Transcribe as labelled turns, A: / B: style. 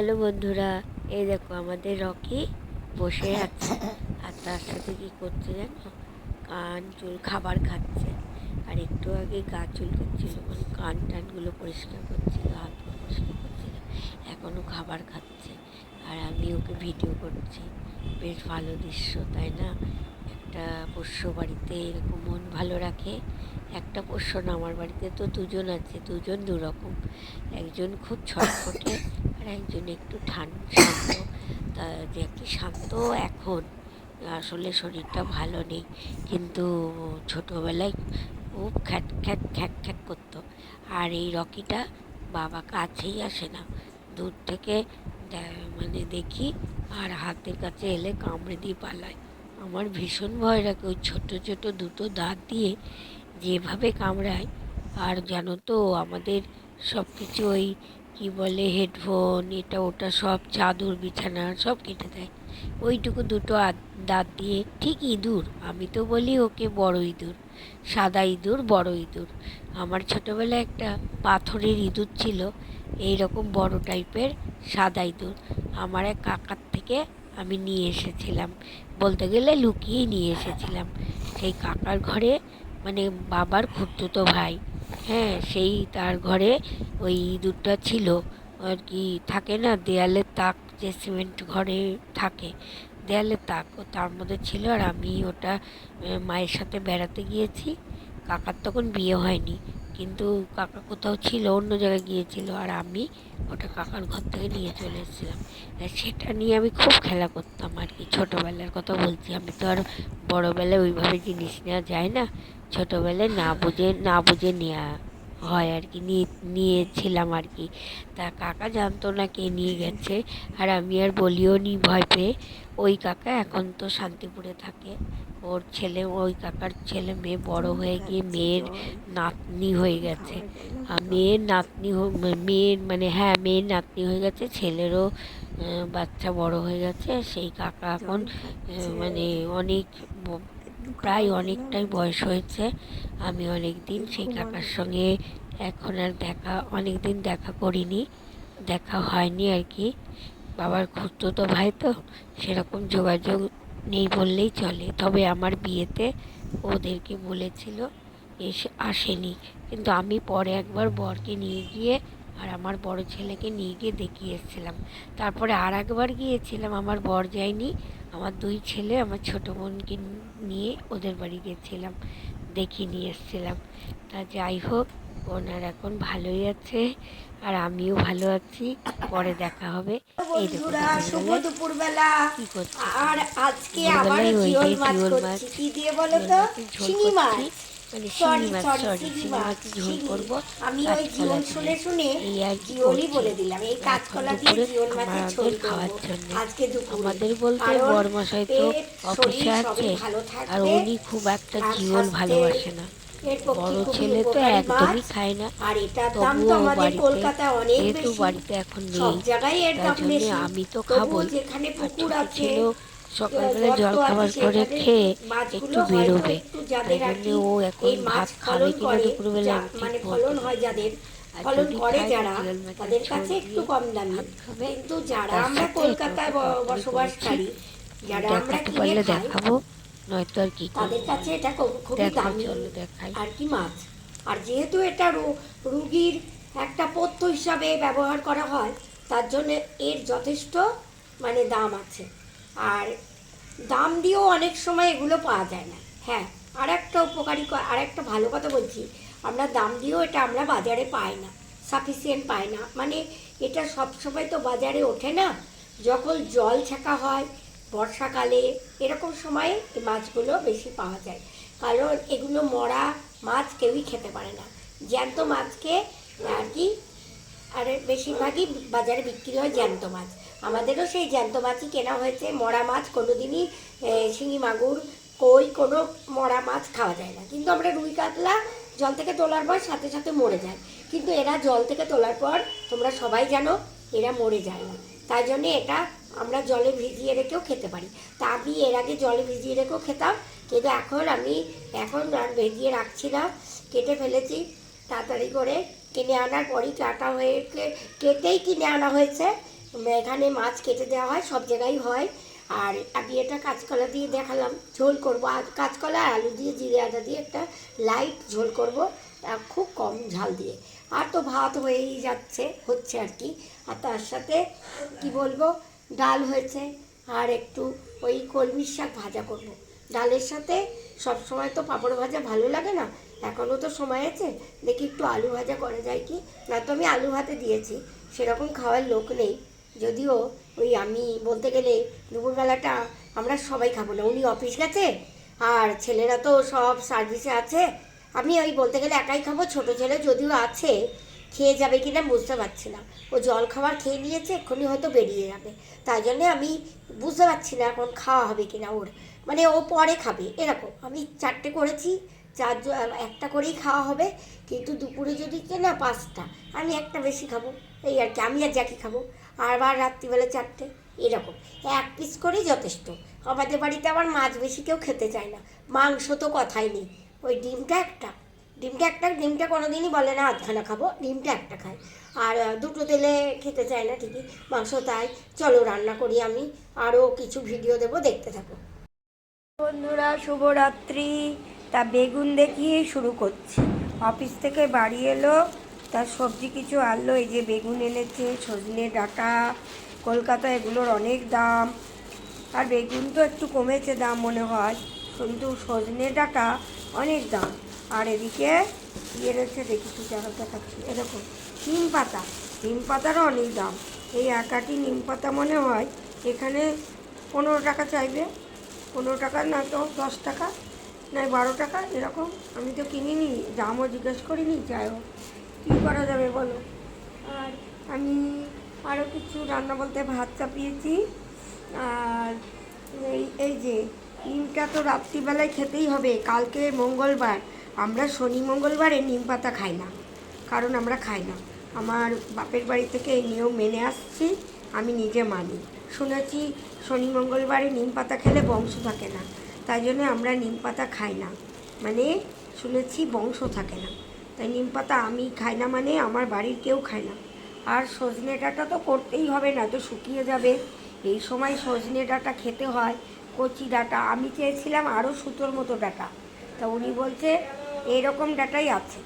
A: Hello বন্ধুরা, এই দেখো আমাদের রকি বসে আছে। আর তার সাথে কি করছে জানো? কান চুল, খাবার খাচ্ছে। আর একটু আগে গা চুল করছিল মানে কান টানগুলো পরিষ্কার করছিল, হাত পা পরিষ্কার করছিল, এখনও খাবার খাচ্ছে। আর আমি ওকে ভিডিও করছি, বেশ ভালো দৃশ্য, তাই না? একটা পোষ্য বাড়িতে এরকম মন ভালো রাখে, একটা পোষ্য না, আমার বাড়িতে তো দুজন আছে, দুজন দুরকম। একজন খুব ছটফটে আর একজন একটু ঠান, শান্ত। তা কি শান্ত এখন? আসলে শরীরটা ভালো নেই। কিন্তু ছোটোবেলায় খুব খ্যাট খ্যাট খ্যাট খ্যাট করতো। আর এই রকিটা বাবা কাছেই আসে না। দূর থেকে মানে দেখি আর হাতের কাছে এলে কামড়ে দিয়ে পালায়। আমার ভীষণ ভয় লাগে ওই ছোটো ছোটো দুটো দাঁত দিয়ে যেভাবে কামড়ায়। আর জানো তো আমাদের সব কিছু ওই কী বলে হেডফোন এটা ওটা সব, চাদর, বিছানা, সব কেটে দেয়। ওইটুকু দুটো দাঁত দিয়ে, ঠিক ইঁদুর, আমি তো বলি ওকে বড় ইঁদুর, সাদা ইঁদুর, বড় ইঁদুর। আমার ছোটোবেলায় একটা পাথরের ইঁদুর ছিল এই রকম বড় টাইপের সাদা ইঁদুর। আমার এক কাকার থেকে আমি নিয়ে এসেছিলাম, বলতে গেলে লুকিয়ে নিয়ে এসেছিলাম। সেই কাকার ঘরে মানে বাবার খুঁড়তুতো ভাই হ্যাঁ সেই তার ঘরে ওই ইঁদুরটা ছিল। আর কি থাকে না দেয়ালের তাক যে সিমেন্ট ঘরে থাকে দেয়ালের তাক। ও তার মধ্যে ছিল আর আমি ওটা মায়ের সাথে বেড়াতে গিয়েছি। কাকার তখন বিয়ে হয়নি। কিন্তু কাকা কোথাও ছিল, অন্য জায়গায় গিয়েছিল আর আমি ওটা কাকার ঘর থেকে নিয়ে চলে এসেছিলাম। সেটা নিয়ে আমি খুব খেলা করতাম আর কি। ছোটোবেলার কথা বলছি, আমি তো আর বড়োবেলায় ওইভাবে জিনিস নেওয়া যায় না। ছোটোবেলায় না বুঝে না বুঝে নেওয়া হয় আর কি, নিয়ে, নিয়েছিলাম আর কি। তা কাকা জানতো না কে নিয়ে গেছে আর আমি আর বলিও নি ভয় পেয়ে। ওই কাকা এখন তো শান্তিপুরে থাকে। ওর ছেলে, ওই কাকার ছেলে মেয়ে বড় হয়ে গিয়ে মেয়ের নাতনি হয়ে গেছে। আর মেয়ের নাতনি মেয়ের মানে হ্যাঁ মেয়ের নাতনি হয়ে গেছে, ছেলেরও বাচ্চা বড় হয়ে গেছে। সেই কাকা এখন মানে অনেক প্রায় অনেকটাই বয়স হয়েছে। আমি অনেক দিন সেই কাকার সঙ্গে এখন আর দেখা অনেক দিন দেখা করিনি, দেখা হয়নি আর কি। বাবার খুঁড়তুতো ভাই তো, সেরকম যোগাযোগ নেই বললেই চলে। তবে আমার বিয়েতে ওদেরকে বলেছিল এসে, আসেনি। কিন্তু আমি পরে একবার বরকে নিয়ে গিয়ে আর আমার বড় ছেলেকে নিয়ে গিয়ে দেখিয়ে এসেছিলাম তারপরে আর একবার গিয়েছিলাম, আমার বর যায়নি। আমার দুই ছেলে, আমার ছোটো বোনকে নিয়ে ওদের বাড়ি গেছিলাম, দেখিয়ে নিয়ে এসেছিলাম। তা যাই হোক ওনার এখন ভালোই আছে আর আমিও ভালো আছি। পরে দেখা হবে। এই
B: বন্ধুরা শুভ
A: দুপুরবেলায়
B: দুপুরবেলা।
A: কি করছি?
B: আর আজকে আবার জিওল মাছ করছি। কি দিয়ে বলো তো? শিঙি মাছ।
A: মানে শিঙি মাছ
B: সরি
A: সরি
B: শিঙি
A: শিঙি
B: মাছ
A: ঝোল করব।
B: আমি ওই জিওল শুনে শুনে
A: এই আর
B: জিওলই বলে দিলাম। এই কাঁচকলা দিয়ে জিওল মাছের ঝোল
A: আমাদের খাওয়ার জন্য।
B: আজকে
A: আমাদের বলতে
B: কারণ
A: বরমশাই তো অফিসে আছে আর উনি খুব একটা জিওল ভালোবাসে না। বড় ছেলে তো একদমই খায় না।
B: আর এটার দাম তো
A: তবুও
B: আমাদের
A: বাড়িতে যেহেতু এখন
B: সব
A: নেই তার জন্য আমি তো আর ছোট ছেলেও সকালবেলা জল খাবার করে খেয়ে একটু বেরোবে। তাই জন্য ও এখন ভাত খাবে
B: ফলন
A: কিনা
B: করে,
A: দুপুরবেলা আমি ঠিক
B: মানে ফলন হয় যাদের ফলন করে যারা তাদের কাছে একটু কম দামি। কিন্তু যারা আমরা কলকাতায় বসবাসকারী যারা আমরা কিনে খাই
A: দেখাবো। নয়তো আর কি
B: তাদের কাছে এটা খুবই দামি।
A: দেখাই।
B: আর কি মাছ? আর যেহেতু এটা রুগীর একটা পথ্য হিসাবে ব্যবহার করা হয় তার জন্য এর যথেষ্ট মানে দাম আছে। আর দাম দিয়েও অনেক সময় এগুলো পাওয়া যায় না। হ্যাঁ আর একটা উপকারী আর একটা ভালো কথা বলছি। আমরা দাম দিয়েও এটা আমরা বাজারে পাই না সাফিসিয়েন্ট পাই না। মানে এটা সবসময় তো বাজারে ওঠে না। যখন জল ছেঁকা হয় বর্ষাকালে এরকম সময়ে এই মাছগুলো বেশি পাওয়া যায়। কারণ এগুলো মরা মাছ কেউই খেতে পারে না। জ্যান্ত মাছকে আর কি, আর বেশিরভাগই বাজারে বিক্রি হয় জ্যান্ত মাছ। আমাদেরও সেই জ্যান্ত মাছই কেনা হয়েছে। মরা মাছ কোনো দিনই শিঙি মাগুর, কই কোনো মরা মাছ খাওয়া যায় না। কিন্তু আমরা রুই কাতলা জল থেকে তোলার পর সাথে সাথে মরে যায়। কিন্তু এরা জল থেকে তোলার পর তোমরা সবাই জানো, এরা মরে যায় না। তাই জন্য এটা আমরা জলে ভিজিয়ে রেখেও খেতে পারি। তা আমি এর আগে জলে ভিজিয়ে রেখেও খেতাম, কিন্তু এখন আমি, এখন আর ভিজিয়ে রাখছি না। কেটে ফেলেছি তাড়াতাড়ি করে। কিনে আনার পরই কাটা হয়ে কেটেই কিনে আনা হয়েছে। এখানে মাছ কেটে দেওয়া হয়, সব জায়গায় হয়। আর আমি এটা কাঁচকলা দিয়ে দেখালাম, ঝোল করব। আর কাঁচকলা আর আলু দিয়ে, জিরে আদা দিয়ে একটা লাইট ঝোল করব খুব কম ঝাল দিয়ে। আর তো ভাত হয়েই যাচ্ছে, হচ্ছে আর কি। আর তার সাথে কি বলব ডাল হয়েছে, আর একটু ওই কলমির শাক ভাজা করব। ডালের সাথে সব সময় তো পাঁপড় ভাজা ভালো লাগে না, এখনও তো সময় আছে, দেখি একটু আলু ভাজা করা যায় কি? না তো আমি আলু ভাতে দিয়েছি, সেরকম খাওয়ার লোক নেই। যদিও ওই আমি বলতে গেলে দুপুরবেলাটা আমরা সবাই খাব না, উনি অফিস গেছে, আর ছেলেরা তো সব সার্ভিসে আছে। আমি ওই বলতে গেলে একাই খাব, ছোট ছেলে যদিও আছে খেয়ে যাবে কিনা বুঝতে পারছি না ও জল খাবার খেয়ে নিয়েছে, এক্ষুনি হয়তো বেরিয়ে যাবে। তাই জন্যে আমি বুঝতে পারছি না এখন খাওয়া হবে কিনা ওর। মানে ও পরে খাবে। এরকম আমি চারটে করেছি, চার একটা করেই খাওয়া হবে, কিন্তু দুপুরে যদি কে না পাঁচটা, আমি একটা বেশি খাব। এই আর কি, আমি আর জ্যাকি খাব। আবার রাত্রিবেলা চারটে, এরকম। এক পিস করেই যথেষ্ট। আমাদের বাড়িতে আবার মাছ বেশি কেউ খেতে চায় না। মাংস তো কথাই নেই। ওই ডিমটা একটা ডিমটা একটা, ডিমটা কোনোদিনই বলে না, আধখানা খাব, ডিমটা একটা খায় আর দুটো তেলে খেতে চায় না ঠিকই, মাংস তাই। চলো, রান্না করি আমি। আরও কিছু ভিডিও দেবো, দেখতে থাকো। বন্ধুরা, শুভরাত্রি। তা বেগুন দেখিয়ে শুরু করছি। অফিস থেকে বাড়ি এলো তার সবজি কিছু আনলো, এই যে বেগুন এনেছে, সজনে ডাঁটা, কলকাতা এগুলোর অনেক দাম। আর বেগুন তো একটু কমেছে দাম মনে হয়। কিন্তু সজনে ডাটা অনেক দাম। আর এদিকে ইয়ে রয়েছে, দেখি কি জায়গা দেখাচ্ছি। এরকম নিম পাতা। নিম পাতারও অনেক দাম। এই একাটি নিম পাতা মনে হয় এখানে পনেরো টাকা চাইবে। পনেরো টাকা না তো দশ টাকা, না বারো টাকা, এরকম। আমি তো কিনিনি, দামও জিজ্ঞেস করিনি, যাই হোক। কী করা যাবে বলো? আর আমি আরও কিছু রান্না বলতে ভাত চাপিয়েছি। আর এই এই যে, নিমটা তো রাত্রিবেলায় খেতেই হবে, কালকে মঙ্গলবার। আমরা শনি, মঙ্গলবারে নিম পাতা খাই না, কারণ আমরা খাই না। আমার বাপের বাড়ি থেকে এই নিয়ম মেনে আসছি, আমি নিজে মানি। শুনেছি শনি, মঙ্গলবারে নিম পাতা খেলে বংশ থাকে না, তাই জন্য আমরা নিম পাতা খাই না। মানে শুনেছি বংশ থাকে না, তাই নিম পাতা আমি খাই না মানে আমার বাড়ির কেউ খায় না। আর সজনে ডাঁটা তো করতেই হবে, না তো শুকিয়ে যাবে। এই সময় সজনে ডাঁটা খেতে হয়, কচি ডাঁটা, আমি চেয়েছিলাম আরও সুতোর মতো ডাঁটা। তা উনি বলছে এরকম ডাটাই আছে।